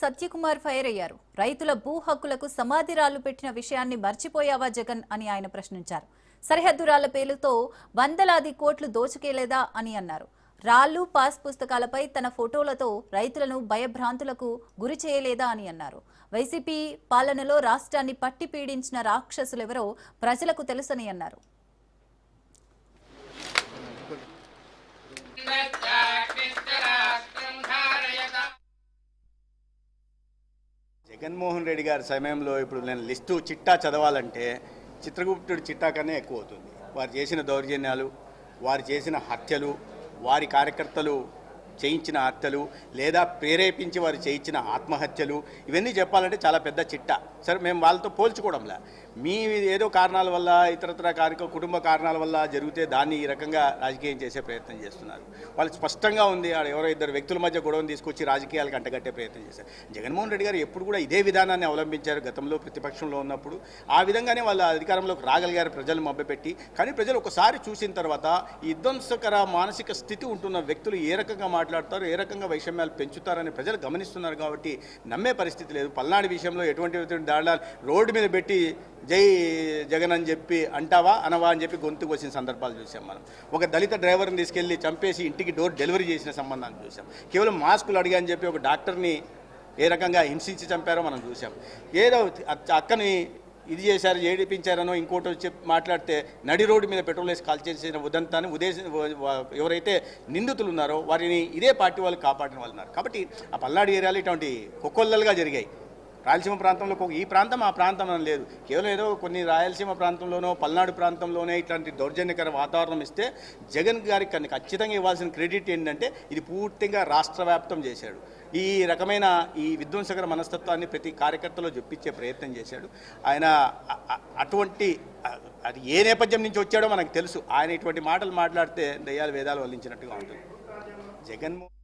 Satyakumar fire అయ్యారు. రైతుల భూ హక్కులకు సమాధి రాళ్ళు పెట్టిన విషయాన్ని మర్చిపోయావా జగన్ అని ఆయన ప్రశ్నించారు. సరిహద్దు రాళ్ళ పేరుతో వందలాది కోట్లు దోచుకేలేదా అని అన్నారు. రాళ్ళు పాస్ పుస్తకాలపై తన ఫోటోలతో రైతులను భయభ్రాంతులకు గురి చేయలేదా అని అన్నారు. వైసీపీ పాలనలో రాష్ట్రాన్ని పట్టి పీడించిన రాక్షసులెవరో ప్రజలకు తెలుసని అన్నారు. జగన్మోహన్ రెడ్డి గారి సమయంలో ఇప్పుడు నేను లిస్టు చిట్టా చదవాలంటే చిత్రగుప్తుడి చిట్టా కన్నా ఎక్కువ అవుతుంది. వారు చేసిన దౌర్జన్యాలు వారు చేసిన హత్యలు వారి కార్యకర్తలు చేయించిన హత్యలు లేదా ప్రేరేపించి వారు చేయించిన ఆత్మహత్యలు ఇవన్నీ చెప్పాలంటే చాలా పెద్ద చిట్టా. సరే మేము వాళ్ళతో పోల్చుకోవడంలా. మీ ఏదో కారణాల వల్ల ఇతరత్ర కారిక కుటుంబ కారణాల వల్ల జరిగితే దాన్ని ఈ రకంగా రాజకీయం చేసే ప్రయత్నం చేస్తున్నారు. వాళ్ళు స్పష్టంగా ఉంది ఎవరో ఇద్దరు వ్యక్తుల మధ్య గొడవను తీసుకొచ్చి రాజకీయాలకు అంటగట్టే ప్రయత్నం చేశారు. జగన్మోహన్ రెడ్డి గారు ఎప్పుడు కూడా ఇదే విధానాన్ని అవలంబించారు గతంలో ప్రతిపక్షంలో ఉన్నప్పుడు. ఆ విధంగానే వాళ్ళ అధికారంలోకి రాగలిగారు ప్రజలు మభ్యపెట్టి. కానీ ప్రజలు ఒకసారి చూసిన తర్వాత ఈ విధ్వంసకర మానసిక స్థితి ఉంటున్న వ్యక్తులు ఏ రకంగా మాట్లాడతారు ఏ రకంగా వైషమ్యాలు పెంచుతారని ప్రజలు గమనిస్తున్నారు కాబట్టి నమ్మే పరిస్థితి లేదు. పల్నాడు విషయంలో ఎటువంటి దాడులు రోడ్డు మీద పెట్టి జై జగన్ అని చెప్పి అంటావా అనవా అని చెప్పి గొంతుకు వచ్చిన సందర్భాలు చూసాం మనం. ఒక దళిత డ్రైవర్ని తీసుకెళ్ళి చంపేసి ఇంటికి డోర్ డెలివరీ చేసిన సంబంధాన్ని చూసాం. కేవలం మాస్కులు అడిగా అని చెప్పి ఒక డాక్టర్ని ఏ రకంగా హింసించి చంపారో మనం చూసాం. ఏదో అక్కని ఇది చేశారు ఏడిపించారనో ఇంకోటి వచ్చి మాట్లాడితే నడి రోడ్డు మీద పెట్రోల్ వేసి కాల్ చేసిన ఉదంతాన్ని ఉదేశ ఎవరైతే నిందితులు ఉన్నారో వారిని ఇదే పార్టీ వాళ్ళు కాపాడిన వాళ్ళు ఉన్నారు. కాబట్టి ఆ పల్నాడు ఏరియాలో ఇటువంటి కొక్కొల్లలుగా జరిగాయి. రాయలసీమ ప్రాంతంలో ఈ ప్రాంతం ఆ ప్రాంతం అని లేదు. కేవలం ఏదో కొన్ని రాయలసీమ ప్రాంతంలోనో పల్నాడు ప్రాంతంలోనే ఇట్లాంటి దౌర్జన్యకర వాతావరణం ఇస్తే జగన్ గారికి కానీ ఖచ్చితంగా ఇవ్వాల్సిన క్రెడిట్ ఏంటంటే ఇది పూర్తిగా రాష్ట్ర వ్యాప్తం చేశాడు. ఈ రకమైన ఈ విధ్వంసకర మనస్తత్వాన్ని ప్రతి కార్యకర్తలో జొప్పించే ప్రయత్నం చేశాడు. ఆయన అటువంటి అది ఏ నేపథ్యం నుంచి వచ్చాడో మనకు తెలుసు. ఆయన ఇటువంటి మాటలు మాట్లాడితే దయ్యాలు వేదాలు వల్లించినట్టుగా ఉంటుంది. జగన్మోహన్